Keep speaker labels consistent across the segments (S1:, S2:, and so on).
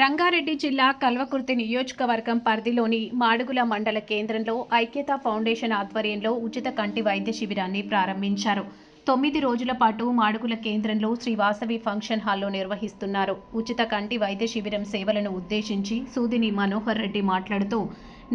S1: రంగారెడ్డి జిల్లా కల్వకుర్తి నియోజకవర్గం పరిధిలోని మాడుగుల మండల కేంద్రంలో ఐక్యత ఫౌండేషన్ ఆధ్వర్యంలో ఉచిత కంటి వైద్య శిబిరాన్ని ప్రారంభించారు. తొమ్మిది రోజుల పాటు మాడుగుల కేంద్రంలో శ్రీ వాసవి ఫంక్షన్ హాల్లో నిర్వహిస్తున్నారు. ఉచిత కంటి వైద్య శిబిరం సేవలను ఉద్దేశించి సూదిని మనోహర్ రెడ్డి మాట్లాడుతూ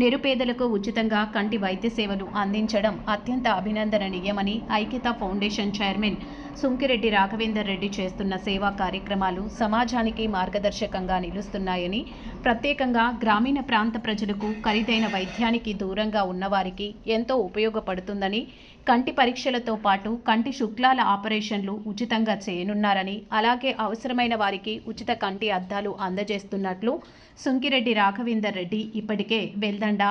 S1: నిరుపేదలకు ఉచితంగా కంటి వైద్య సేవలు అందించడం అత్యంత అభినందనీయమని ఐక్యత ఫౌండేషన్ చైర్మన్ సుంకిరెడ్డి రాఘవేందర్ రెడ్డి చేస్తున్న సేవా కార్యక్రమాలు సమాజానికి మార్గదర్శకంగా నిలుస్తున్నాయని ప్రత్యేకంగా గ్రామీణ ప్రాంత ప్రజలకు ఖరీదైన వైద్యానికి దూరంగా ఉన్నవారికి ఎంతో ఉపయోగపడుతుందని కంటి పరీక్షలతో పాటు కంటి శుక్లాల ఆపరేషన్లు ఉచితంగా చేయనున్నారని అలాగే అవసరమైన వారికి ఉచిత కంటి అద్దాలు అందజేస్తున్నట్లు సుంకిరెడ్డి రాఘవేందర్ రెడ్డి ఇప్పటికే వెల్దండ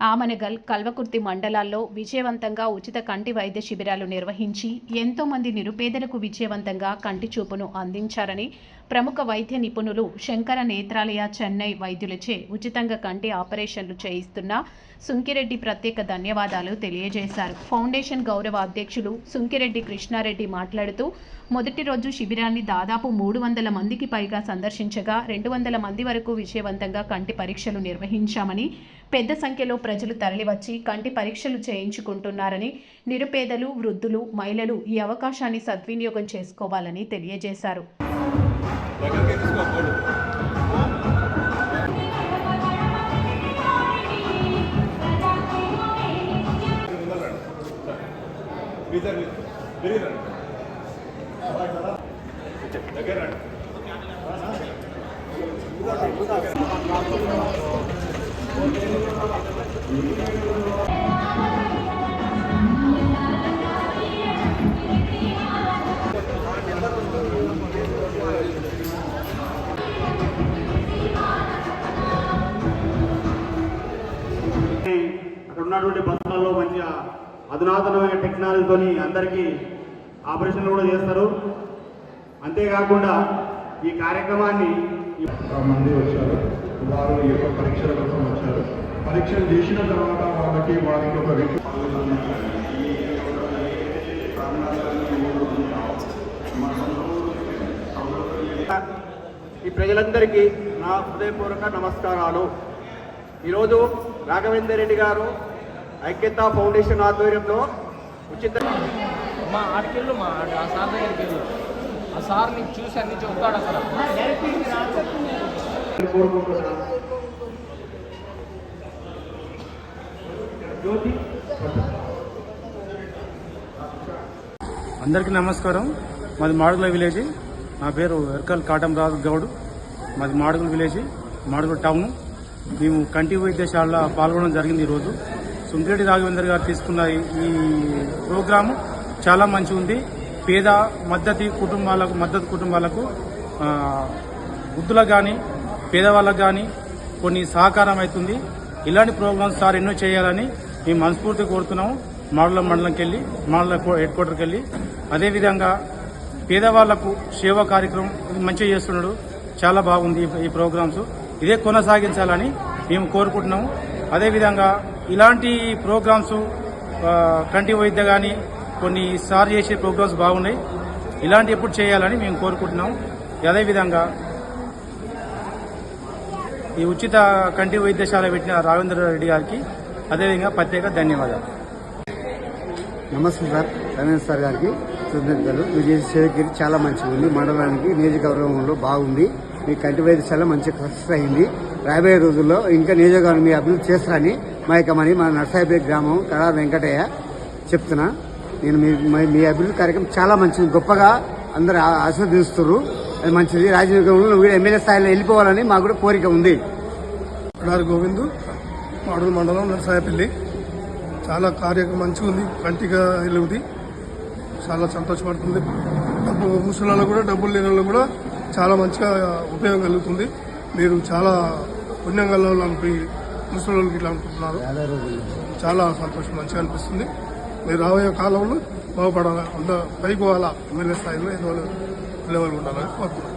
S1: ఆమనగల్ కల్వకుర్తి మండలాల్లో విజయవంతంగా ఉచిత కంటి వైద్య శిబిరాలు నిర్వహించి ఎంతోమంది నిరుపేదలకు విజయవంతంగా కంటి చూపును అందించారని ప్రముఖ వైద్య నిపుణులు శంకర నేత్రాలయ చెన్నై వైద్యులచే ఉచితంగా కంటి ఆపరేషన్లు చేయిస్తున్న సుంకిరెడ్డి ప్రత్యేక ధన్యవాదాలు తెలియజేశారు. ఫౌండేషన్ గౌరవ అధ్యక్షులు సుంకిరెడ్డి కృష్ణారెడ్డి మాట్లాడుతూ మొదటి రోజు శిబిరాన్ని దాదాపు మూడు వందల మందికి పైగా సందర్శించగా రెండు వందల మంది వరకు విజయవంతంగా కంటి పరీక్షలు నిర్వహించామని పెద్ద సంఖ్యలో ప్రజలు తరలివచ్చి కంటి పరీక్షలు చేయించుకుంటున్నారని నిరుపేదలు వృద్ధులు మహిళలు ఈ అవకాశాన్ని సద్వినియోగం చేసుకోవాలని తెలియజేశారు.
S2: దగ్గర
S3: అక్కడ ఉన్నటువంటి బస్సులలో మంచిగా అధునాతనమైన టెక్నాలజీతో అందరికీ ఆపరేషన్లు కూడా చేస్తారు. అంతేకాకుండా ఈ కార్యక్రమాన్ని
S4: మంది వచ్చారు. వారు ఈ యొక్క పరీక్షల కోసం వచ్చారు. పరీక్షలు చేసిన తర్వాత వాళ్ళకి వారికి ఒక రిపోర్ట్
S3: ఈ ప్రజలందరికీ నా హృదయపూర్వక నమస్కారాలు. ఈరోజు రాఘవేందర్ రెడ్డి గారు ఐక్యతా ఫౌండేషన్ ఆధ్వర్యంలో ఉచిత
S5: మా ఆడికెళ్ళు మా సార్ దగ్గరికి వెళ్ళు ఆ సార్ నీకు చూసి అన్ని చెబుతాడు
S3: అసలు
S6: అందరికీ నమస్కారం. మాది మాడుగుల విలేజ్. నా పేరు ఎర్కల్ కాటంరాజు గౌడ్. మాది మాడుగుల విలేజ్ మాడుగుల టౌన్. మేము కంటి వైద్యశాలలో పాల్గొనడం జరిగింది ఈరోజు. సుంకిరెడ్డి రాఘవేందర్ గారు తీసుకున్న ఈ- ఈ ప్రోగ్రాము చాలా మంచి ఉంది పేద మద్దతి కుటుంబాలకు మద్దతు కుటుంబాలకు వృద్ధులకు కానీ పేదవాళ్ళకు కానీ కొన్ని సహకారం అవుతుంది. ఇలాంటి ప్రోగ్రామ్స్ సార్ ఎన్నో చేయాలని మేము మనస్ఫూర్తి కోరుతున్నాము. మాడుల మండలంకి వెళ్ళి మాడుల హెడ్ క్వార్టర్కి వెళ్ళి అదేవిధంగా పేదవాళ్ళకు సేవా కార్యక్రమం మంచిగా చేస్తున్నాడు. చాలా బాగుంది ఈ- ప్రోగ్రామ్స్. ఇదే కొనసాగించాలని మేము కోరుకుంటున్నాము. అదేవిధంగా ఇలాంటి ప్రోగ్రామ్స్ కంటి వైద్య కానీ కొన్ని సార్ చేసే ప్రోగ్రామ్స్ బాగున్నాయి. ఇలాంటి ఎప్పుడు చేయాలని మేము కోరుకుంటున్నాం. అదేవిధంగా ఈ ఉచిత కంటి వైద్యశాల పెట్టిన రాఘవేంద్ర రెడ్డి గారికి అదేవిధంగా ప్రత్యేక ధన్యవాదాలు.
S7: నమస్తే సార్. రమేష్ సార్ గారికి కృతజ్ఞతలు. మీరు చేసే సేవకి చాలా మంచిగా ఉంది. మండలానికి నియోజకవర్గంలో బాగుంది. మీ కంటి వైద్యశాల మంచి సక్సెస్ అయింది. రాబోయే రోజుల్లో ఇంకా నియోజకవర్గం మీ అభివృద్ధి చేస్తారని మా యొక్క మని మా నర్సాయిపేట గ్రామం కళా వెంకటయ్య చెప్తున్నా. నేను మీ మీ- మీ అభివృద్ధి కార్యక్రమం చాలా మంచిది. గొప్పగా అందరు ఆ- ఆస్వాదిస్తున్నారు అది మంచిది. రాజకీయంలో నువ్వు ఎమ్మెల్యే స్థాయిలో వెళ్ళిపోవాలని మాకు కూడా కోరిక ఉంది.
S4: డార్ గోవిందు మాడుగుల మండలం నరసాయపల్లి. చాలా కార్యక్రమం మంచిగా ఉంది. కంటిగా వెళ్ళింది. చాలా సంతోషపడుతుంది. డబ్బు ముసలి కూడా డబ్బులు లేని కూడా చాలా మంచిగా ఉపయోగం కలుగుతుంది. మీరు చాలా పుణ్యం గల ముసలి వాళ్ళకి ఇట్లా అనుకుంటున్నారు. చాలా సంతోషం మంచిగా అనిపిస్తుంది. మీరు రాబోయే కాలంలో బాగుపడాలి? ఉండ పైకి పోవాలా? ఎమ్మెల్యే స్థాయిలో ఏదో లెవెల్ ఉండాలని కోరుకుంటున్నాను.